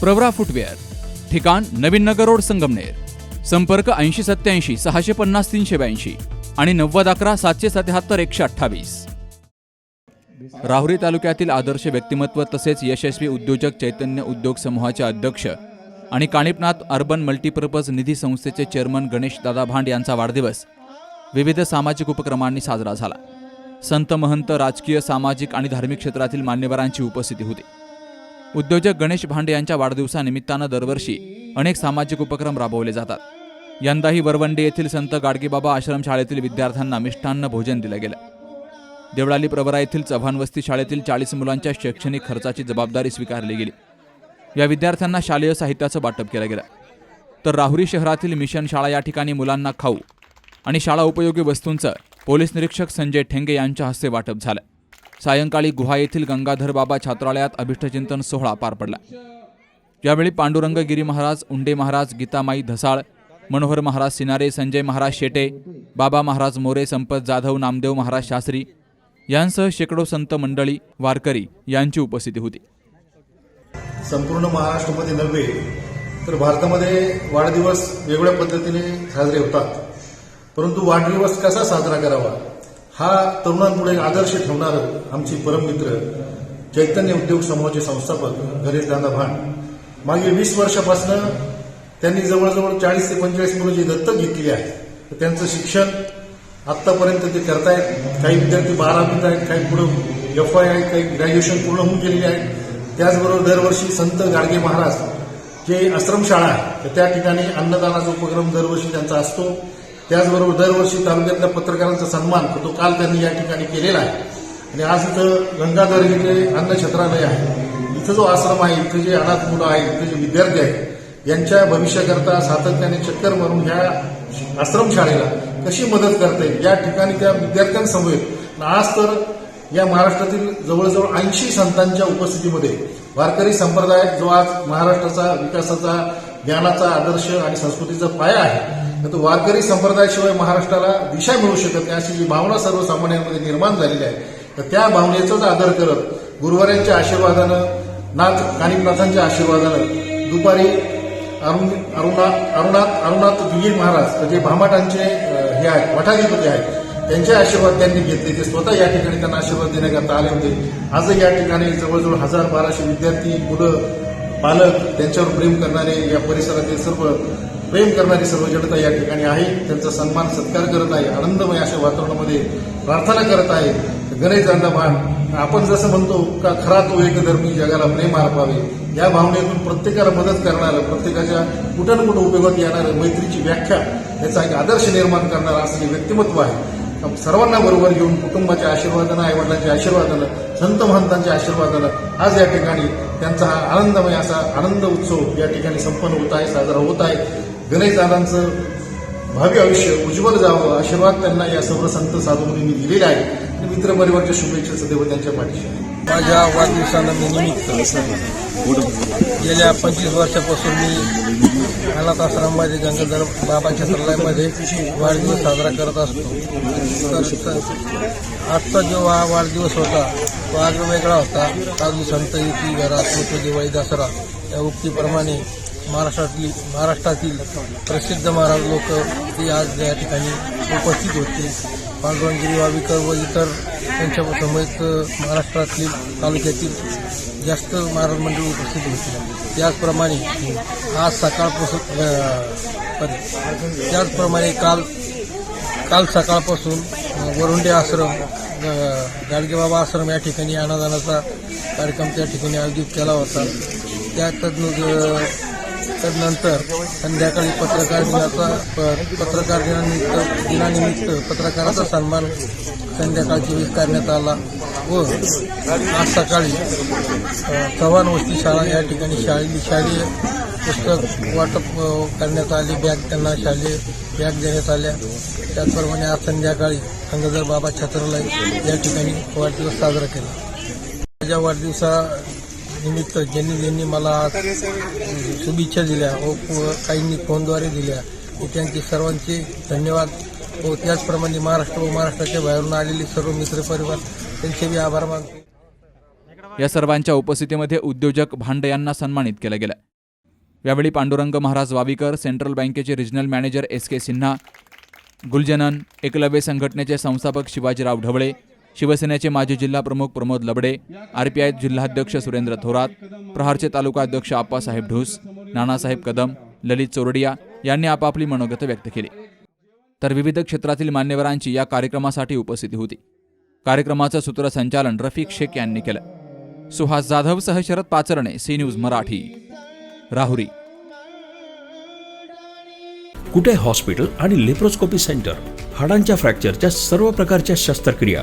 Pravara footwear ठिकाण नवीन Nagar road Sangamner संपर्क ऐंशी सत्याऐंशी सहाशे पन्नास तीनशे ब्याऐंशी आणि नव्वद अकरा सातशे सत्याहत्तर एकशे अठ्ठावीस. राहुरी तालुक्यातील आदर्श व्यक्तिमत्व तसेच यशस्वी उद्योजक चैतन्य उद्योग समूहाचे अध्यक्ष आणि काणिपनाथ अर्बन मल्टीपर्पज निधी संस्थेचे चेअरमन गणेश दादा भांड यांचा वाढदिवस विविध सामाजिक उपक्रमांनी साजरा झाला. संत महंत राजकीय सामाजिक आणि धार्मिक क्षेत्रातील मान्यवरांची उपस्थिती होती. उद्योजक गणेश भांडे यांच्या वाढदिवसानिमित्तानं दरवर्षी अनेक सामाजिक उपक्रम राबवले जातात. यंदाही वरवंडे येथील संत गाडगेबाबा आश्रमशाळेतील विद्यार्थ्यांना मिष्टान्न भोजन दिलं गेलं. देवळाली प्रवरा येथील चव्हाण वस्ती शाळेतील चाळीस मुलांच्या शैक्षणिक खर्चाची जबाबदारी स्वीकारली गेली. या विद्यार्थ्यांना शालेय साहित्याचं वाटप केलं गेलं. तर राहुरी शहरातील मिशन शाळा या ठिकाणी मुलांना खाऊ आणि शाळा उपयोगी वस्तूंचं पोलीस निरीक्षक संजय ठेंगे यांच्या हस्ते वाटप झालं. सायंकाळी गुहा येथील गंगाधर बाबा छात्रालयात अभिष्टचिंतन सोहळा पार पडला. यावेळी पांडुरंग गिरी महाराज उंडे महाराज गीतामाई धसाळ मनोहर महाराज सिनारे संजय महाराज शेटे बाबा महाराज मोरे संपत जाधव नामदेव महाराज शास्त्री यांसह शेकडो संत मंडळी वारकरी यांची उपस्थिती होती. संपूर्ण महाराष्ट्रामध्ये नव्हे तर भारतामध्ये वाढदिवस वेगवेगळ्या पद्धतीने साजरे होतात. परंतु वाढदिवस कसा साजरा करावा? हा तरुणांपुढे आदर्श ठेवणारं आमची परममित्र चैतन्य उद्योग समूहाचे संस्थापक गणेश दादा भान. मागील वीस वर्षापासून त्यांनी जवळजवळ चाळीस ते पंचेचाळीस मुलं जी दत्तक घेतलेली आहेत तर त्यांचं शिक्षण आत्तापर्यंत ते करतायत. काही विद्यार्थी बारावीत आहेत काही पुढे एफ आय आहेत काही ग्रॅज्युएशन पूर्ण होऊन गेलेले आहेत. त्याचबरोबर दरवर्षी संत गाडगे महाराज जे आश्रमशाळा आहे तर त्या ठिकाणी अन्नदानाचा उपक्रम दरवर्षी त्यांचा असतो. त्याचबरोबर दरवर्षी तालुक्यातल्या पत्रकारांचा सन्मान तो काल त्यांनी या ठिकाणी केलेला आहे. आणि आज इथं गंगाधर इथे अन्नछत्रालय आहे. इथं जो आश्रम आहे इथं जे अनाथ मुलं आहेत इथं जे विद्यार्थी आहेत यांच्या भविष्याकरता सातत्याने चक्कर मारून ह्या आश्रमशाळेला कशी मदत करता येईल? या ठिकाणी त्या विद्यार्थ्यांसमोर आज तर या महाराष्ट्रातील जवळजवळ ऐंशी संतांच्या उपस्थितीमध्ये वारकरी संप्रदाय जो आज महाराष्ट्राचा विकासाचा ज्ञानाचा आदर्श आणि संस्कृतीचा पाया आहे तर तो वारकरी संप्रदायाशिवाय महाराष्ट्राला दिशा मिळू शकत नाही अशी जी भावना सर्वसामान्यांमध्ये निर्माण झालेली आहे. तर त्या भावनेचाच आदर करत गुरुवारांच्या आशीर्वादानं नाथ कानिकनाथांच्या आशीर्वादानं दुपारी अरुण अरुणाथ अरुणाथ अरुणाथ विजय महाराज जे भामाटांचे हे आहेत मठाधिपती आहेत त्यांचे आशीर्वाद त्यांनी घेतले. ते स्वतः या ठिकाणी त्यांना आशीर्वाद देण्याकरता आले होते. आजही या ठिकाणी जवळजवळ हजार बाराशे विद्यार्थी मुलं पालक त्यांच्यावर प्रेम करणारे या परिसरातील सर्व प्रेम करणारी सर्व जनता या ठिकाणी आहे. त्यांचा सन्मान सत्कार करत आहे. आनंदमय अशा वातावरणामध्ये प्रार्थना करत आहे. गणेश दांडाभान आपण जसं म्हणतो का खरा तो एक धर्मी जगाला प्रेम अर्पावे या भावनेतून प्रत्येकाला मदत करणारं प्रत्येकाच्या कुठं ना कुठं उपयोगात येणारं मैत्रीची व्याख्या याचा एक आदर्श निर्माण करणारं असं व्यक्तिमत्व आहे. सर्वांना बरोबर घेऊन कुटुंबाच्या आशीर्वादानं आईवडिलांच्या आशीर्वादानं संत महंतांच्या आशीर्वादानं आज या ठिकाणी त्यांचा हा आनंदमय असा आनंद उत्सव या ठिकाणी संपन्न होत आहे साजरा होत आहे. गणेशदादांचं भावी आयुष्य उज्ज्वल जावं आशीर्वाद त्यांना या सर्व संत साधू मुलींनी दिलेले आहे. आणि मित्रपरिवारच्या शुभेच्छा सदैव त्यांच्या पाठीशी माझ्या वाढदिवसाला गेल्या पंचवीस वर्षापासून मी अनाथ आश्रमामध्ये गंगाधर बाबा छत्रालयामध्ये वाढदिवस साजरा करत असतो. तर आजचा जो हा वाढदिवस होता तो आज वेगळा होता. आज संत युती घरात दिवाळी दसरा या उक्तीप्रमाणे महाराष्ट्रातील महाराष्ट्रातील प्रसिद्ध महाराज लोक ते आज या ठिकाणी उपस्थित होते. पांडुरंगिरी वाविकर व इतर त्यांच्या समेत महाराष्ट्रातील तालुक्यातील जास्त महाराज मंडळ उपस्थित होते. त्याचप्रमाणे आज सकाळपासून त्याचप्रमाणे काल काल सकाळपासून वरुंडे आश्रम गाडगेबाबा आश्रम या ठिकाणी अन्नदानाचा कार्यक्रम त्या ठिकाणी आयोजित केला होता. त्या तदनंतर संध्याकाळी पत्रकार दिनाचा प- पत्रकार दिनानिमित्त दिनानिमित्त पत्रकाराचा सन्मान संध्याकाळची वेळेस करण्यात आला व आज सकाळी चव्हाण वस्ती शाळा या ठिकाणी शाळे शालेय पुस्तक वाटप करण्यात आले. बॅग त्यांना शालेय बॅग देण्यात आल्या. त्याचप्रमाणे आज संध्याकाळी गंगाधर बाबा छात्रालय या ठिकाणी वाढदिवस साजरा केला. माझ्या वाढदिवसा निमित्त ज्यांनी ज्यांनी मला शुभेच्छा दिल्या व व काहींनी फोनद्वारे दिल्या मी त्यांचे सर्वांचे धन्यवाद. व त्याचप्रमाणे महाराष्ट्र व महाराष्ट्राच्या बाहेरून आलेले सर्व मित्रपरिवार त्यांचे मी आभार मानतो. या सर्वांच्या उपस्थितीमध्ये उद्योजक भांडे यांना सन्मानित केलं गेलं. यावेळी पांडुरंग महाराज वावीकर सेंट्रल बँकेचे regional manager S K Sinha गुलजनन Eklavya संघटनेचे संस्थापक शिवाजीराव ढवळे शिवसेनेचे माजी जिल्हा प्रमुख प्रमोद लबडे आरपीआय जिल्हाध्यक्ष सुरेंद्र थोरात प्रहारचे तालुका अध्यक्ष आप्पासाहेब ढूस नानासाहेब कदम ललित चोरडिया यांनी आपापली मनोगत व्यक्त केली. तर विविध क्षेत्रातील मान्यवरांची या कार्यक्रमासाठी उपस्थिती होती. कार्यक्रमाचं सूत्रसंचालन रफिक शेख यांनी केलं. सुहास जाधव सह Sharad Pacharne C news Marathi. Rahuri. Kute hospital आणि लेप्रोस्कोपी सेंटर? हाडांच्या फ्रॅक्चरच्या सर्व प्रकारच्या शस्त्रक्रिया.